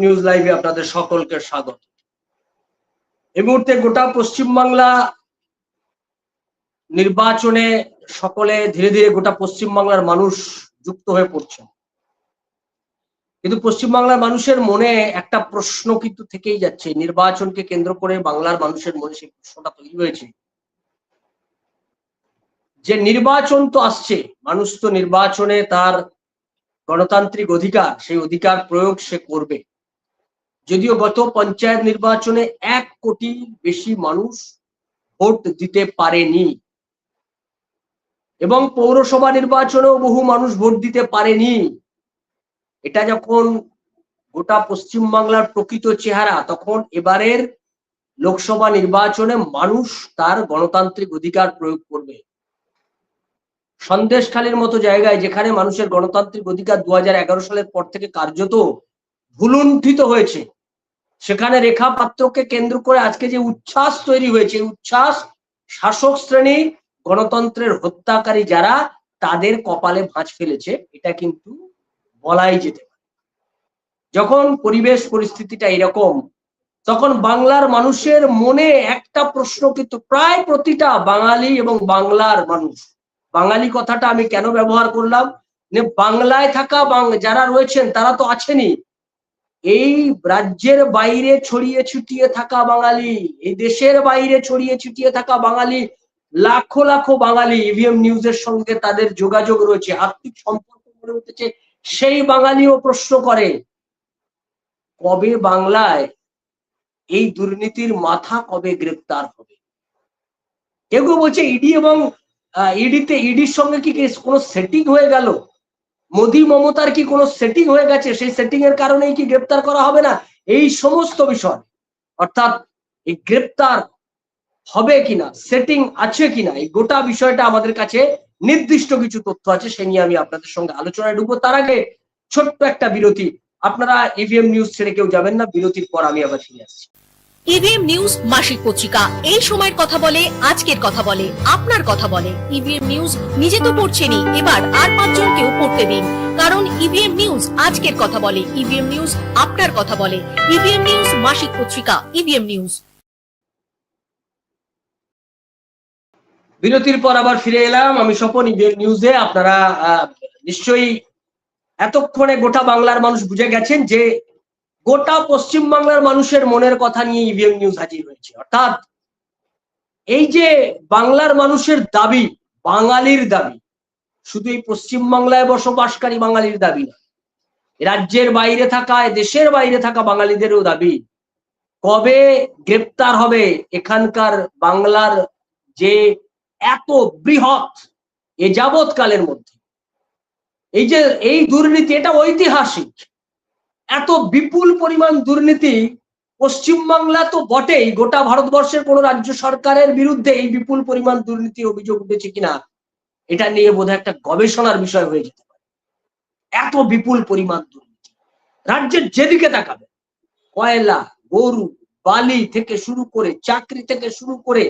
News লাইভে আপনাদের সকলকে স্বাগত। এই মুহূর্তে গোটা পশ্চিমবাংলা নির্বাচনে সকলে ধীরে ধীরে গোটা পশ্চিমবাংলার মানুষ যুক্ত হয়ে পড়ছে কিন্তু পশ্চিমবাংলার মানুষের মনে একটা প্রশ্ন কিন্তু থেকেই যাচ্ছে নির্বাচনকে কেন্দ্র করে বাংলার মানুষের মনে সেই প্রশ্নটা তৈরি হয়েছে। যে নির্বাচন তো আসছে, মানুষ তো নির্বাচনে তার গণতান্ত্রিক অধিকার, সেই অধিকার প্রয়োগ সে করবে। যদিও গত পঞ্চায়েত নির্বাচনে এক কোটি বেশি মানুষ ভোট দিতে পারেনি এবং পৌরসভা নির্বাচনেও বহু মানুষ ভোট দিতে পারেনি। এটা যখন গোটা পশ্চিমবাংলার প্রকৃত চেহারা, তখন এবারের লোকসভা নির্বাচনে মানুষ তার গণতান্ত্রিক অধিকার প্রয়োগ করবে। সন্দেশখালীর মতো জায়গায় যেখানে মানুষের গণতান্ত্রিক অধিকার দু হাজার এগারো সালের পর থেকে কার্যত ভুলুণ্ঠিত হয়েছে সেখানে রেখা পাত্রকে কেন্দ্র করে আজকে যে উচ্ছ্বাস তৈরি হয়েছে উচ্ছ্বাস শাসক শ্রেণি গণতন্ত্রের হত্যাকারী যারা, তাদের কপালে ভাঁজ ফেলেছে, এটা কিন্তু বলাই যেতে পারে। যখন পরিবেশ পরিস্থিতিটা এরকম, তখন বাংলার মানুষের মনে একটা প্রশ্ন কিন্তু প্রায় প্রতিটা বাঙালি এবং বাংলার মানুষ, বাঙালি কথাটা আমি কেন ব্যবহার করলাম? যে বাংলায় থাকা যারা রয়েছেন, তারা তো আছেনই এই রাজ্যের বাইরে ছড়িয়ে ছুটিয়ে থাকা বাঙালি, এই দেশের বাইরে ছড়িয়ে ছুটিয়ে থাকা বাঙালি, লাখো লাখো বাঙালি ইভিএম নিউজের সঙ্গে তাদের যোগাযোগ রয়েছে, আর্থিক সম্পর্ক গড়ে উঠেছে, সেই বাঙালিও প্রশ্ন করে, কবে বাংলায় এই দুর্নীতির মাথা কবে গ্রেপ্তার হবে? কেউ কেউ বলছে ইডি এবং ইডিতে ইডির সঙ্গে কি কোনো সেটিং হয়ে গেল? মোদি মমতার কি কোনো সেটিং হয়ে গেছে? সেই সেটিং এর কারণেই কি গ্রেপ্তার করা হবে না? এই সমস্ত বিষয়, অর্থাৎ এই গ্রেপ্তার হবে কিনা সেটিং আছে কিনা, এই গোটা বিষয়টা আমাদের কাছে নির্দিষ্ট কিছু তথ্য আছে, সে নিয়ে আমি আপনাদের সঙ্গে আলোচনায় ঢুকবো। তার আগে ছোট্ট একটা বিরতি। আপনারা ইভিএম নিউজ ছেড়ে কেউ যাবেন না, বিরতির পর আমি আবার ফিরে আসছি। ইভিএম নিউজ মাসিক পত্রিকা। এই সময়ের কথা বলে, আজকের কথা বলে, আপনার কথা বলে। ইভিএম নিউজ নিজে তো পড়ছেনই, এবার আর পাঁচজনকেও পড়তে দিন। কারণ ইভিএম নিউজ আজকের কথা বলে ইভিএম নিউজ আপনার কথা বলে। ইভিএম নিউজ মাসিক পত্রিকা ইভিএম নিউজ বিরতির পর আবার ফিরে এলাম। আমি স্বপন ইভিএম নিউজে আপনারা নিশ্চয়ই এতক্ষণে গোটা বাংলার মানুষ বুঝে গেছেন যে গোটা পশ্চিম বাংলার মানুষের মনের কথা নিয়ে ইভিএম নিউজ হাজির হয়েছে। অর্থাৎ এই যে বাংলার মানুষের দাবি, বাঙালির দাবি, শুধু এই পশ্চিম বাংলায় বসবাসকারী বাঙালির দাবি না রাজ্যের বাইরে থাকা দেশের বাইরে থাকা বাঙালিদেরও দাবি, কবে গ্রেপ্তার হবে এখানকার বাংলার যে এত বৃহৎ, এ যাবৎকালের মধ্যে। এই যে, এই দুর্নীতি, এটা ঐতিহাসিক। এত বিপুল পরিমাণ দুর্নীতি পশ্চিমবাংলা তো বটেই, গোটা ভারতবর্ষের কোন রাজ্য সরকারের বিরুদ্ধে এই বিপুল পরিমাণ দুর্নীতি অভিযোগ উঠেছে কিনা, এটা নিয়ে বোধহয় একটা গবেষণার বিষয় হয়ে যেতে পারে। এত বিপুল পরিমাণ দুর্নীতি। রাজ্যের যেদিকে তাকাবে, কয়লা, গরু, বালি থেকে শুরু করে, চাকরি থেকে শুরু করে,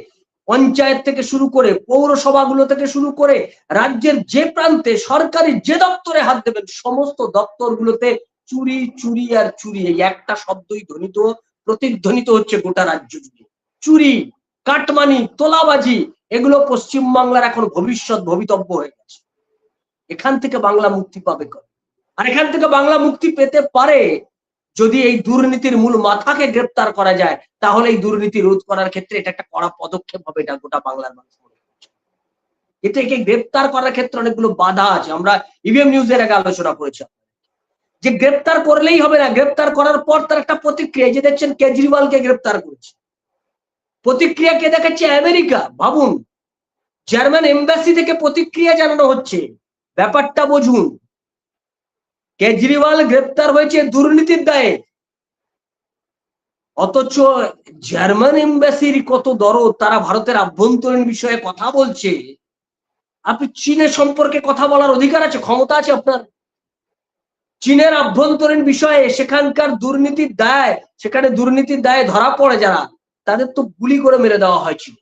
পঞ্চায়েত থেকে শুরু করে, পৌরসভাগুলো থেকে শুরু করে, রাজ্যের যে প্রান্তে সরকারি যে দপ্তরে হাত দেবেন, সমস্ত দপ্তরগুলোতে চুরি চুরি আর চুরি। এই একটা শব্দই ধ্বনিত, প্রতিধ্বনিত হচ্ছে গোটা রাজ্য জুড়ে। চুরি, কাটমানি, তোলাবাজি, এগুলো পশ্চিম বাংলার এখন ভবিষ্যৎ ভবিতব্য হয়ে গেছে। এখান থেকে বাংলা মুক্তি পাবে আর এখান থেকে বাংলা মুক্তি পেতে পারে যদি এই দুর্নীতির মূল মাথাকে গ্রেপ্তার করা যায়, তাহলে এই দুর্নীতি রোধ করার ক্ষেত্রে এটা একটা কড়া পদক্ষেপ হবে, এটা গোটা বাংলার মানুষ মনে করছে। এটাকে গ্রেপ্তার করার ক্ষেত্রে অনেকগুলো বাধা আছে। আমরা ইভিএম নিউজের আগে আলোচনা করেছি যে গ্রেপ্তার করলেই হবে না, গ্রেপ্তার করার পর তার একটা প্রতিক্রিয়া যে দেখছেন কেজরিওয়ালকে গ্রেপ্তার করেছে। প্রতিক্রিয়া কে দেখাচ্ছে? আমেরিকা। ভাবুন, জার্মান এম্বাসি থেকে প্রতিক্রিয়া জানানো হচ্ছে। ব্যাপারটা বুঝুন। কেজরিওয়াল গ্রেপ্তার হয়েছে দুর্নীতির দায়ে। অথচ জার্মান এম্বাসির কত দরদ, তারা ভারতের আভ্যন্তরীণ বিষয়ে কথা বলছে। আপনি চীনের সম্পর্কে কথা বলার অধিকার আছে, ক্ষমতা আছে আপনার। চীনের আভ্যন্তরীণ বিষয়ে সেখানকার দুর্নীতির দায়, সেখানে দুর্নীতির দায়ে ধরা পড়ে যারা, তাদের তো গুলি করে মেরে দেওয়া হয়েছিল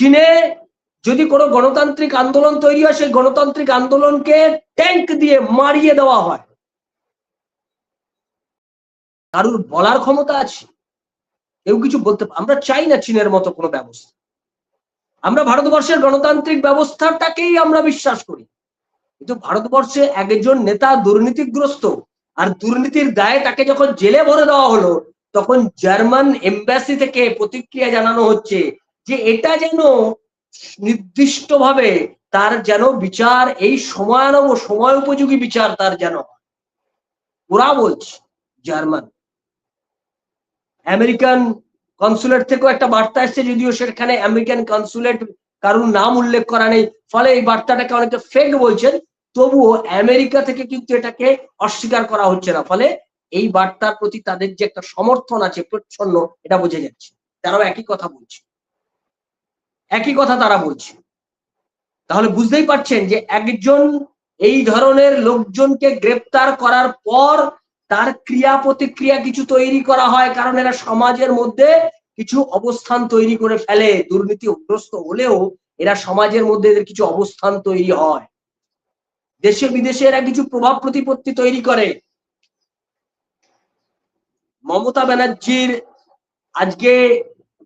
চীনে। যদি কোনো গণতান্ত্রিক আন্দোলন তৈরি হয়, সেই গণতান্ত্রিক আন্দোলনকে ট্যাঙ্ক দিয়ে মারিয়ে দেওয়া হয়। কারুর বলার ক্ষমতা আছে? কেউ কিছু বলতে আমরা চাই না চীনের মতো কোনো ব্যবস্থা। আমরা ভারতবর্ষের গণতান্ত্রিক ব্যবস্থাটাকেই আমরা বিশ্বাস করি। কিন্তু ভারতবর্ষে একজন নেতা দুর্নীতিগ্রস্ত আর দুর্নীতির দায়ে তাকে যখন জেলে ভরে দেওয়া হলো, তখন জার্মান এম্বাসি থেকে প্রতিক্রিয়া জানানো হচ্ছে যে এটা যেন নির্দিষ্টভাবে তার যেন বিচার, এই সময়ানব সময় উপযোগী বিচার তার যেন। ওরা বলছে, জার্মান আমেরিকান কনসুলেট থেকেও একটা বার্তা এসছে, যদিও সেখানে আমেরিকান কনসুলেট কারোর নাম উল্লেখ করা নেই। ফলে এই বার্তাটাকে অনেকে ফেক বলছেন, তবুও আমেরিকা থেকে কিন্তু এটাকে অস্বীকার করা হচ্ছে না। ফলে এই বার্তার প্রতি তাদের যে একটা সমর্থন আছে, প্রচ্ছন্ন, এটা বোঝা যাচ্ছে। তারাও একই কথা বলছে। একই কথা তারা বলছে। তাহলে বুঝতেই পারছেন যে একজন এই ধরনের লোকজনকে গ্রেপ্তার করার পর তার ক্রিয়া প্রতিক্রিয়া কিছু তৈরি করা হয়, কারণ এরা সমাজের মধ্যে কিছু অবস্থান তৈরি করে ফেলে, দুর্নীতি দুর্নীতিগ্রস্ত হলেও এরা সমাজের মধ্যে এদের কিছু অবস্থান তৈরি হয়। দেশে বিদেশে এরা কিছু প্রভাব প্রতিপত্তি তৈরি করে। মমতা ব্যানার্জির আজকে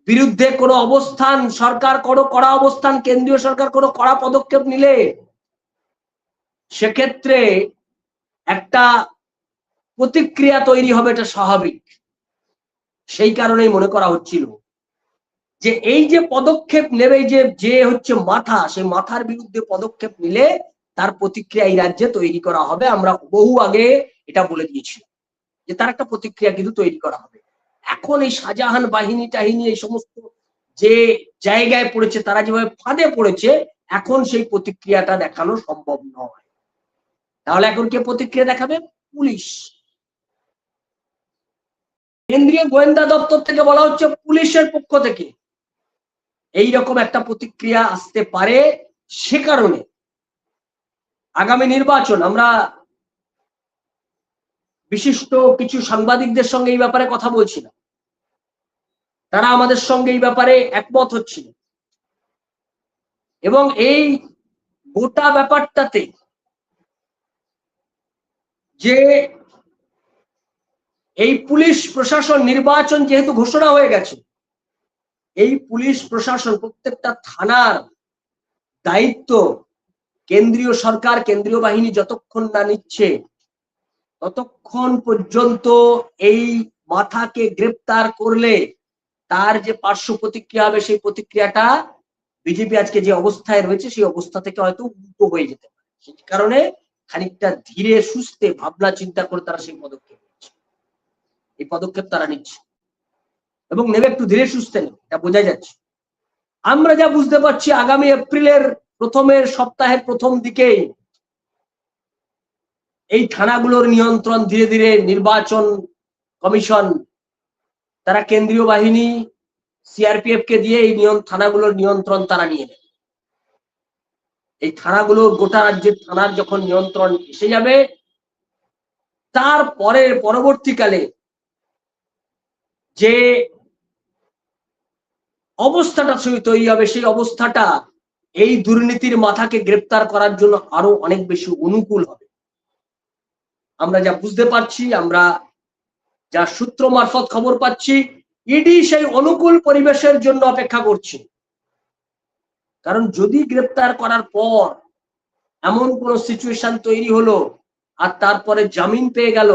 বিরুদ্ধে কোনো অবস্থান, সরকার কোনো কড়া অবস্থান, কেন্দ্রীয় সরকার কোনো কড়া পদক্ষেপ নিলে সেক্ষেত্রে একটা প্রতিক্রিয়া তৈরি হবে, এটা স্বাভাবিক। সেই কারণেই মনে করা হচ্ছিল যে এই যে পদক্ষেপ নেবে যে যে হচ্ছে মাথা সেই মাথার বিরুদ্ধে পদক্ষেপ নিলে তার প্রতিক্রিয়া এই রাজ্যে তৈরি করা হবে। আমরা বহু আগে এটা বলে দিয়েছি যে তার একটা প্রতিক্রিয়া কিন্তু তৈরি করা হবে। এখন এই শাহজাহান বাহিনী টাহিনী এই সমস্ত যে জায়গায় পড়েছে, তারা যেভাবে ফাঁদে পড়েছে, এখন সেই প্রতিক্রিয়াটা দেখানো সম্ভব নয়। তাহলে এখন কে প্রতিক্রিয়া দেখাবে? পুলিশ। কেন্দ্রীয় গোয়েন্দা দপ্তর থেকে বলা হচ্ছে পুলিশের পক্ষ থেকে। এই রকম একটা প্রতিক্রিয়া আসতে পারে সে কারণে। আগামী নির্বাচন, আমরা বিশিষ্ট কিছু সাংবাদিকদের সঙ্গে এই ব্যাপারে কথা বলছিলাম। তারা আমাদের সঙ্গে এই ব্যাপারে একমত হচ্ছিল এবং এই গোটা ব্যাপারটাতে যে এই পুলিশ প্রশাসন নির্বাচন যেহেতু ঘোষণা হয়ে গেছে, এই পুলিশ প্রশাসন প্রত্যেকটা থানার দায়িত্ব কেন্দ্রীয় সরকার, কেন্দ্রীয় বাহিনী যতক্ষণ না নিচ্ছে, ততক্ষণ পর্যন্ত এই মাথাকে গ্রেপ্তার করলে তার যে পার্শ্ব প্রতিক্রিয়া হবে, সেই প্রতিক্রিয়াটা বিজেপি আজকে যে অবস্থায় রয়েছে, সেই অবস্থা থেকে হয়তো উল্টো হয়ে যেতে পারে। সেই কারণে খানিকটা ধীরে সুস্থে ভাবনা চিন্তা করে তারা সেই পদক্ষেপ এই পদক্ষেপ তারা নিচ্ছে। এবং নেবে একটু ধীরে সুস্থে এটা বোঝা যাচ্ছে। আমরা যা বুঝতে পারছি, আগামী এপ্রিলের প্রথমের সপ্তাহের প্রথম দিকেই এই থানাগুলোর নিয়ন্ত্রণ ধীরে ধীরে নির্বাচন কমিশন, তারা কেন্দ্রীয় বাহিনী সিআরপিএফ কে দিয়ে এই নিয়ন, থানাগুলোর নিয়ন্ত্রণ তারা নিয়ে নেবে। এই থানাগুলো গোটা রাজ্যের থানার যখন নিয়ন্ত্রণ এসে যাবে তারপরে পরবর্তীকালে যে অবস্থাটা তৈরি হবে, সেই অবস্থাটা এই দুর্নীতির মাথাকে গ্রেপ্তার করার জন্য আরও অনেক বেশি অনুকূল হবে। আমরা যা বুঝতে পারছি, আমরা যা সূত্র মারফত খবর পাচ্ছি, ইডি সেই অনুকূল পরিবেশের জন্য অপেক্ষা করছে। কারণ যদি গ্রেপ্তার করার পর এমন কোন সিচুয়েশন তৈরি হলো আর তারপরে জামিন পেয়ে গেল,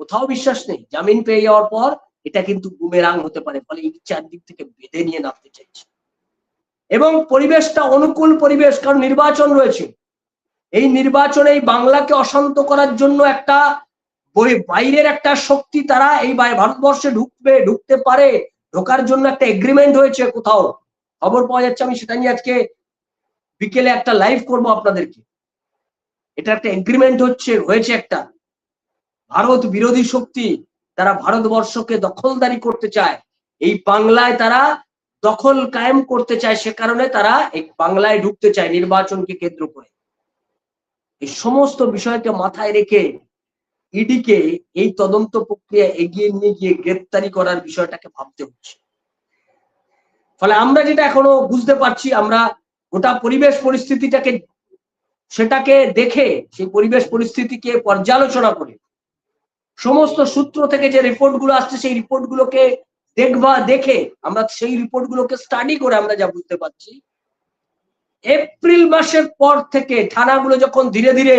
কোথাও বিশ্বাস নেই, জামিন পেয়ে যাওয়ার পর এটা কিন্তু বুমেরাং হতে পারে, ফলে এই চারদিক থেকে বেঁধে নিয়ে নামতে চাইছে। এবং পরিবেশটা অনুকূল পরিবেশ, কারণ নির্বাচন রয়েছে। এই নির্বাচনে এই বাংলাকে অশান্ত করার জন্য একটা বাইরের একটা শক্তি তারা এই ভারতবর্ষে ঢুকবে, ঢুকতে পারে, ঢোকার জন্য একটা এগ্রিমেন্ট হয়েছে কোথাও। খবর পাওয়া যাচ্ছে, আমি সেটা নিয়ে আজকে বিকেলে একটা লাইভ করব আপনাদেরকে। এটা একটা এগ্রিমেন্ট হচ্ছে, হয়েছে একটা। ভারত বিরোধী শক্তি তারা ভারতবর্ষকে দখলদারি করতে চায়। এই বাংলায় তারা দখল কায়েম করতে চায় সে কারণে তারা এই বাংলায় ঢুকতে চায় নির্বাচনকে কেন্দ্র করে। এই সমস্ত বিষয়কে মাথায় রেখে ইডিকে এই তদন্ত প্রক্রিয়া এগিয়ে নিয়ে গিয়ে গ্রেপ্তারি করার বিষয়টাকে ভাবতে হচ্ছে। ফলে আমরা যেটা এখনও বুঝতে পারছি, আমরা গোটা পরিবেশ পরিস্থিতিটাকে, সেটাকে দেখে, সেই পরিবেশ পরিস্থিতিকে পর্যালোচনা করে সমস্ত সূত্র থেকে যে রিপোর্টগুলো আসছে, সেই রিপোর্ট গুলোকে দেখবা, দেখে আমরা সেই রিপোর্ট গুলোকে স্টাডি করে আমরা যা বুঝতে পারছি। এপ্রিল মাসের পর থেকে থানাগুলো যখন ধীরে ধীরে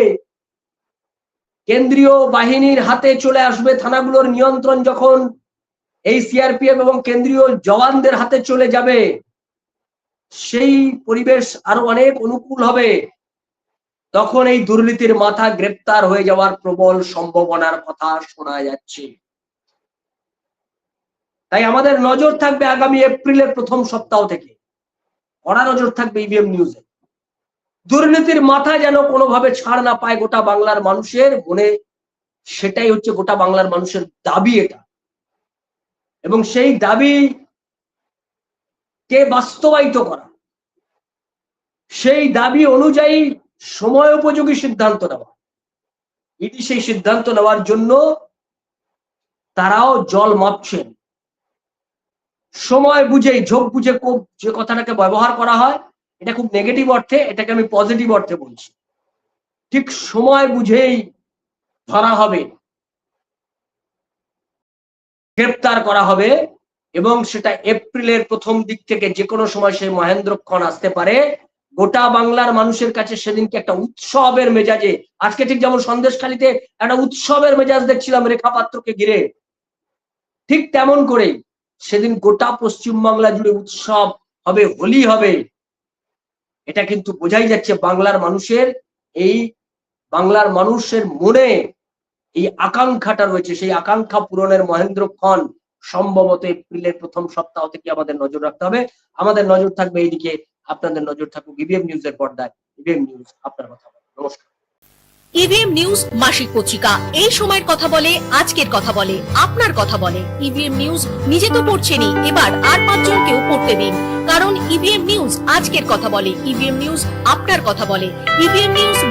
কেন্দ্রীয় বাহিনীর হাতে চলে আসবে, থানাগুলোর নিয়ন্ত্রণ যখন এই সিআরপিএফ এবং কেন্দ্রীয় জওয়ানদের হাতে চলে যাবে, সেই পরিবেশ আরও অনেক অনুকূল হবে। তখন এই দুর্নীতির মাথা গ্রেপ্তার হয়ে যাওয়ার প্রবল সম্ভাবনার কথা শোনা যাচ্ছে। তাই আমাদের নজর থাকবে আগামী এপ্রিলের প্রথম সপ্তাহ থেকে। কড়া নজর থাকবে ইভিএম নিউজে দুর্নীতির মাথা যেন কোনোভাবে ছাড় না পায় গোটা বাংলার মানুষের মনে, সেটাই হচ্ছে গোটা বাংলার মানুষের দাবি এটা। এবং সেই দাবি কে বাস্তবায়িত করা? সেই দাবি অনুযায়ী সময় উপযোগী সিদ্ধান্ত নেওয়া। ইডি সেই সিদ্ধান্ত নেওয়ার জন্য তারাও জল মাপছেন। সময় বুঝেই, ঝোঁক বুঝে খুব যে কথাটাকে ব্যবহার করা হয়, এটা খুব নেগেটিভ অর্থে, এটাকে আমি পজিটিভ অর্থে বলছি। ঠিক সময় বুঝেই ধরা হবে, গ্রেপ্তার করা হবে এবং সেটা এপ্রিলের প্রথম দিক থেকে যে কোনো সময় সেই মহেন্দ্রক্ষণ আসতে পারে। গোটা বাংলার মানুষের কাছে সেদিনকে একটা উৎসবের মেজাজে, আজকে ঠিক যেমন সন্দেশখালিতে একটা উৎসবের মেজাজ দেখছিলাম, রেখা পাত্রকে ঘিরে। ঠিক তেমন করেই সেদিন গোটা পশ্চিম বাংলা জুড়ে উৎসব হবে, হোলি হবে। এটা কিন্তু বোঝাই যাচ্ছে বাংলার মানুষের এই, বাংলার মানুষের মনে এই আকাঙ্ক্ষাটা রয়েছে। সেই আকাঙ্ক্ষা পূরণের মহেন্দ্রক্ষণ সম্ভবত এপ্রিলের প্রথম সপ্তাহ থেকে আমাদের নজর রাখতে হবে। আমাদের নজর থাকবে এইদিকে আপনাদের নজর থাকুক ইভিএম নিউজের পর্দায়। ইভিএম নিউজ আপনার কথা বলে। নমস্কার। ইভিএম নিউজ মাসিক পত্রিকা। এই সময়ের কথা বলে, আজকের কথা বলে, আপনার কথা বলে। ইভিএম নিউজ নিজে তো পড়ছেনই। এবার আর পাঁচজনকেও পড়তে দিন। কারণ ইভিএম নিউজ আজকের কথা বলে। ইভিএম নিউজ আপনার কথা বলে। EVM news